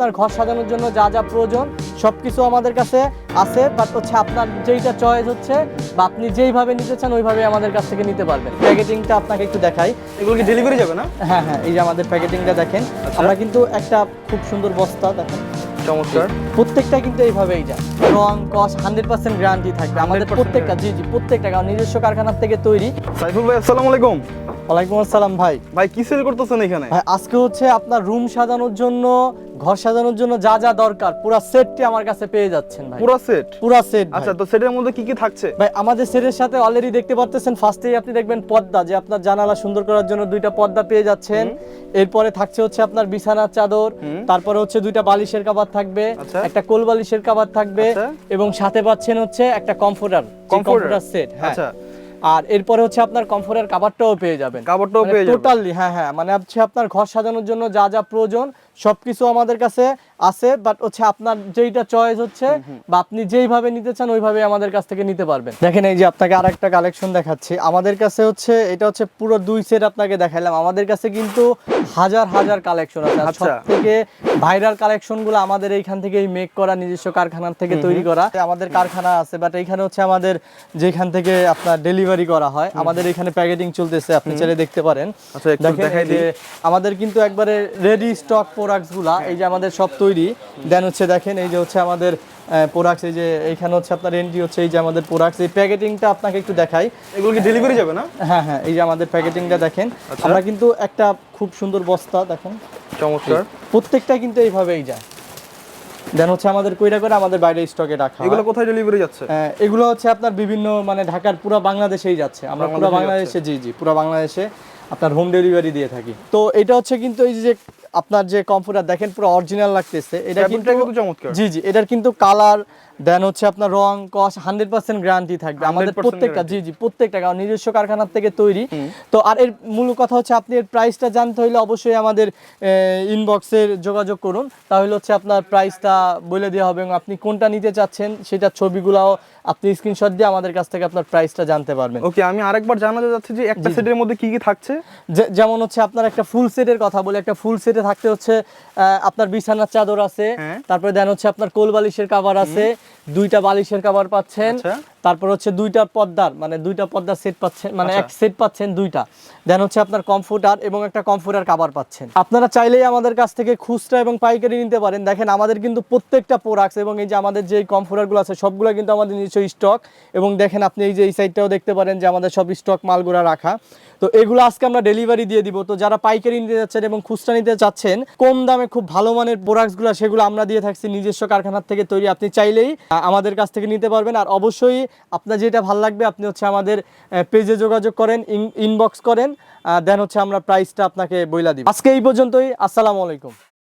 আপনার ঘর সাজানোর জন্য যা যা প্রয়োজন সবকিছু আমাদের কাছে আছে বাট হচ্ছে আপনার যেইটা চয়েস হচ্ছে বা আপনি যেইভাবে নিতে চান ওইভাবে আমাদের কাছ থেকে নিতে পারবেন। প্যাকেটিংটা আপনাকে একটু দেখাই। এগুলো কি ডেলিভারি যাবে না? হ্যাঁ হ্যাঁ এই যে আমাদের প্যাকেটিংটা দেখেন। আচ্ছা। আমরা কিন্তু একটা খুব সুন্দর বস্তা দেখেন। চমৎকার। প্রত্যেকটা কিন্তু এইভাবেই যায়। রং কস হান্ড্রেড পার্সেন্ট গ্যারান্টি থাকবে। আমাদের প্রত্যেকটা জি জি প্রত্যেকটা কারণ নিজস্ব কারখানার থেকে তৈরি। সাইফুল ভাই আসসালামু আলাইকুম। ওয়ালাইকুম আসসালাম ভাই। ভাই কি সেল করতেছেন এখানে? ভাই আজকে হচ্ছে আপনার রুম সাজানোর জন্য ঘর সাজানোর জন্য যা যা দরকার পুরো সেটটি আমার কাছে পেয়ে যাচ্ছেন ভাই। পুরো সেট পুরো সেট আচ্ছা তো সেটের মধ্যে কি কি থাকছে? ভাই আমাদের সেটের সাথে অলরেডি দেখতে পারতেছেন ফার্স্টেই আপনি দেখবেন পর্দা যে আপনার জানালা সুন্দর করার জন্য দুইটা পর্দা পেয়ে যাচ্ছেন। এরপরে থাকছে হচ্ছে আপনার বিছানার চাদর তারপরে হচ্ছে দুইটা বালিশের কভার থাকবে আচ্ছা। একটা কোল বালিশের কভার থাকবে আচ্ছা। এবং সাথে পাচ্ছেন হচ্ছে একটা কমফোর্টার কমফোর্টার সেট হ্যাঁ। আচ্ছা। আর এরপরে হচ্ছে আপনার কমফোর্টার কাভারটাও পেয়ে যাবেন। কাপড়টাও পেয়ে যাবেন। টোটালি হ্যাঁ হ্যাঁ মানে হচ্ছে আপনার ঘর সাজানোর জন্য যা যা প্রয়োজন সবকিছু আমাদের কাছে আছে বাট হচ্ছে আপনার যেইটা চয়েস হচ্ছে বা আপনি যেইভাবে নিতে চান ওইভাবে আমাদের কাছ থেকে নিতে পারবেন। দেখেন এই যে আপনাকে আরেকটা কালেকশন দেখাচ্ছি। আমাদের কাছে হচ্ছে এটা হচ্ছে পুরো দুই সেট আপনাকে দেখাইলাম। আমাদের কাছে কিন্তু হাজার হাজার কালেকশন আছে। সব আচ্ছা। থেকে ভাইরাল কালেকশনগুলো আমাদের এইখান থেকেই মেক করা নিজস্ব কারখানার থেকে তৈরি করা। আমাদের কারখানা আছে বাট এইখানে হচ্ছে আমাদের যেখান থেকে আপনার ডেলিভারি করা হয়। আমাদের এখানে প্যাকেটিং চলতেছে আপনি চাইলে দেখতে পারেন। আচ্ছা, আমাদের কিন্তু একবারে রেডি স্টক প্রোডাক্টসগুলা এই যে আমাদের সব তৈরি। দেন হচ্ছে দেখেন এই যে হচ্ছে আমাদের প্রোডাক্টস এই যে এইখানে হচ্ছে আপনার এন্ট্রি হচ্ছে এই যে আমাদের প্রোডাক্টস এই প্যাকেটিংটা আপনাকে একটু দেখাই। এগুলো কি ডেলিভারি যাবে না? হ্যাঁ হ্যাঁ এই যে আমাদের প্যাকেটিংটা দেখেন। আচ্ছা। আমরা কিন্তু একটা খুব সুন্দর বস্তা দেখেন। চমৎকার। প্রত্যেকটা কিন্তু এইভাবেই যায়। দেন হচ্ছে আমাদের কইরা করে আমাদের বাইরে স্টকে রাখা এগুলো কোথায় ডেলিভারি যাচ্ছে? এগুলো হচ্ছে আপনার বিভিন্ন মানে ঢাকার পুরো বাংলাদেশেই যাচ্ছে। আমরা পুরো বাংলাদেশে জি জি পুরো বাংলাদেশে আপনার হোম ডেলিভারি দিয়ে থাকি। তো এটা হচ্ছে কিন্তু এই যে আপনার যে কম্পিউটার দেখেন পুরো অরিজিনাল লাগতেছে। এটা কিন্তু চমৎকার। জি জি এটার কিন্তু কালার দেন হচ্ছে আপনার রং কস হান্ড্রেড পার্সেন্ট গ্যারান্টি থাকবে। আমাদের প্রত্যেকটা জি জি প্রত্যেকটা কারণ নিজস্ব কারখানার থেকে তৈরি। তো আর এর মূল কথা হচ্ছে আপনি এর প্রাইসটা জানতে হলে অবশ্যই আমাদের ইনবক্সের যোগাযোগ করুন। তাহলে হচ্ছে আপনার প্রাইসটা বলে দেওয়া হবে এবং আপনি কোনটা নিতে চাচ্ছেন সেটার ছবিগুলাও আপনি স্ক্রিনশট দিয়ে আমাদের কাছ থেকে আপনার প্রাইসটা জানতে পারবেন। ওকে আমি আরেকবার জানাতে যাচ্ছি যে একটা সেটের মধ্যে কি কি থাকছে? যেমন হচ্ছে আপনার একটা ফুল সেটের কথা বলে একটা ফুল সেটে থাকতে হচ্ছে আহ, আপনার বিছানার চাদর আছে হ্যাঁ। তারপরে দেন হচ্ছে আপনার কোল বালিশের কাভার আছে দুইটা বালিশের কাভার পাচ্ছেন। আচ্ছা। তারপর হচ্ছে দুইটা পদ্মার মানে দুইটা পদ্মার সেট পাচ্ছেন মানে আচ্ছা। এক সেট পাচ্ছেন দুইটা। দেন হচ্ছে আপনার কমফোর্টার এবং একটা কমফোর্টার কাভার পাচ্ছেন। আপনারা চাইলেই আমাদের কাছ থেকে খুচরা এবং পাইকারি নিতে পারেন। দেখেন আমাদের কিন্তু প্রত্যেকটা প্রোডাক্টস এবং এই যে আমাদের যে কমফোর্টারগুলো আছে সবগুলো কিন্তু আমাদের নিজস্ব স্টক এবং দেখেন আপনি এই যে এই সাইডটাও দেখতে পারেন যে আমাদের সব স্টক মালগুলো রাখা। তো এগুলো আজকে আমরা ডেলিভারি দিয়ে দিব। তো যারা পাইকারি নিতে যাচ্ছেন এবং খুচরা নিতে চাচ্ছেন কম দামে খুব ভালো মানের প্রোডাক্টসগুলো সেগুলো আমরা দিয়ে থাকছি নিজস্ব কারখানার থেকে তৈরি। আপনি চাইলেই আমাদের কাছ থেকে নিতে পারবেন। আর অবশ্যই আপনার যেটা ভালো লাগবে, আপনি হচ্ছে আমাদের পেজে যোগাযোগ করেন ইনবক্স করেন। দেন হচ্ছে আমরা প্রাইসটা আপনাকে বইলা দিই আজকে এই পর্যন্তই। আসসালামু আলাইকুম।